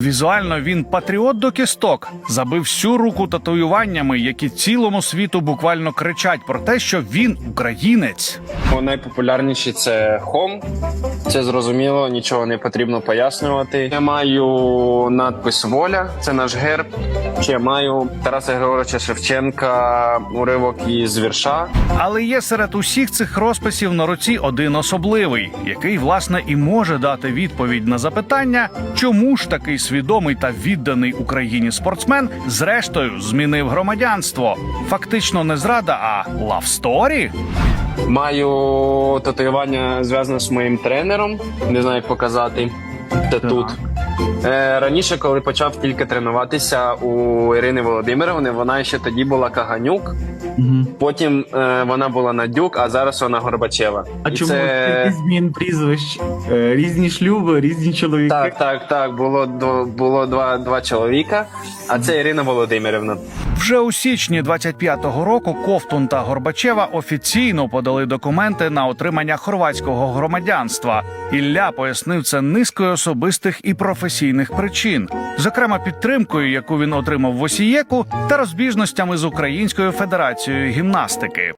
Візуально він патріот до кісток, забив всю руку татуюваннями, які цілому світу буквально кричать про те, що він українець. Найпопулярніші це Home. Це зрозуміло, нічого не потрібно пояснювати. Я маю надпис Воля, це наш герб. Ще маю Тараса Григоровича Шевченка, уривок із вірша. Але є серед усіх цих розписів на руці один особливий, який власне і може дати відповідь на запитання, чому ж такий свідомий та відданий Україні спортсмен зрештою змінив громадянство. Фактично не зрада, а лавсторі. Маю татуювання зв'язане з моїм тренером. Не знаю, як показати. та тут. Е, раніше, коли почав тільки тренуватися у Ірини Володимировни, вона ще тоді була Каганюк. Потім е, вона була Надюк, а зараз вона Горбачева. А І чому це... це... змін прізвищ? Е, Різні шлюби, різні чоловіки. Так, так, так. Було було два, два чоловіка, а це Ірина Володимирівна. Вже у січні 25-го року Ковтун та Горбачева офіційно подали документи на отримання хорватського громадянства. Ілля пояснив це низкою особистих і професійних причин, зокрема підтримкою, яку він отримав в Осієку, та розбіжностями з Українською федерацією гімнастики.